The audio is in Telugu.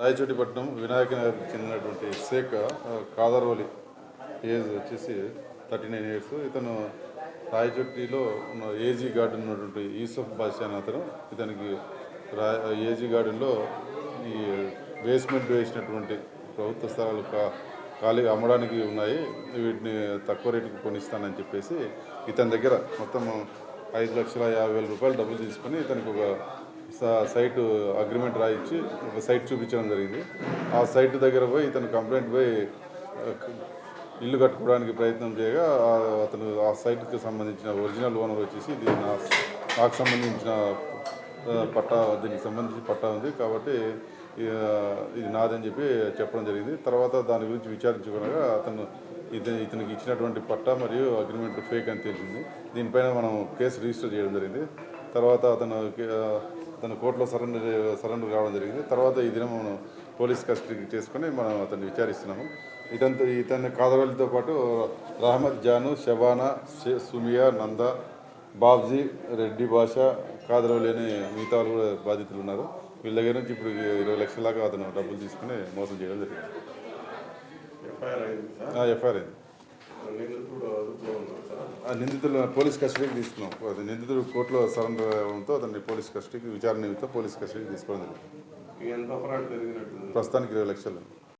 రాయచోటిపట్నం వినాయక నగర్కి చెందినటువంటి షేక్ కాదర్వలి ఏజ్ వచ్చేసి థర్టీ నైన్ ఇయర్స్. ఇతను రాయచోటిలో ఉన్న ఏజీ గార్డెన్ ఉన్నటువంటి యూసఫ్ బాషా అని అతను ఇతనికి రా ఏజీ గార్డెన్లో ఈ బేస్మెంట్ వేసినటువంటి ప్రభుత్వ స్థలాలు కా ఖాళీ అమ్మడానికి ఉన్నాయి. వీటిని తక్కువ రేటుకి కొనిస్తానని చెప్పేసి ఇతని దగ్గర మొత్తం ఐదు లక్షల యాభై వేల రూపాయలు డబ్బులు తీసుకొని ఇతనికి ఒక సైట్ అగ్రిమెంట్ రాయించి ఒక సైట్ చూపించడం జరిగింది. ఆ సైట్ దగ్గర పోయి ఇతను కంప్లైంట్ పోయి ఇల్లు కట్టుకోవడానికి ప్రయత్నం చేయగా అతను ఆ సైట్కి సంబంధించిన ఒరిజినల్ ఓనర్ వచ్చేసి ఇది నాకు సంబంధించిన పట్టా దీనికి సంబంధించి పట్టా ఉంది కాబట్టి ఇది నాదని చెప్పి చెప్పడం జరిగింది. తర్వాత దాని గురించి విచారించుకునగా అతను ఇతను ఇతనికి ఇచ్చినటువంటి పట్టా మరియు అగ్రిమెంట్ ఫేక్ అని తెలిసింది దీనిపైన మనం కేసు రిజిస్టర్ చేయడం జరిగింది. తర్వాత అతను అతను కోర్టులో సరెండర్ సరెండర్ కావడం జరిగింది. తర్వాత ఈ దినం మనం పోలీస్ కస్టడీకి చేసుకొని మనం అతన్ని విచారిస్తున్నాము. ఇతనితో ఇతని కాదవలితో పాటు రహమద్ జాను షబానా షే- సుమియా నంద బాబ్జీ రెడ్డి భాష కాదరవలి అనే మిగతా వాళ్ళు కూడా బాధితులు ఉన్నారు. వీళ్ళ దగ్గర నుంచి ఇప్పుడు ఇరవై లక్షల దాకా అతను డబ్బులు తీసుకుని మోసం చేయడం జరిగింది. ఎఫ్ఐఆర్ అయింది సార్ ఆ, ఎఫ్ఐఆర్ అయింది నిందితుడు అదుపులో ఉన్నారు సార్ ఆ నిందితులు పోలీస్ కస్టడీకి తీసుకున్నాం. అది నిందితుడు కోర్టులో సరెండర్ అవ్వడంతో అతన్ని పోలీస్ కస్టడీకి విచారణ నిమిత్తం పోలీస్ కస్టడీకి తీసుకోవడం జరిగింది. ప్రస్తుతానికి ఇరవై లక్షలు.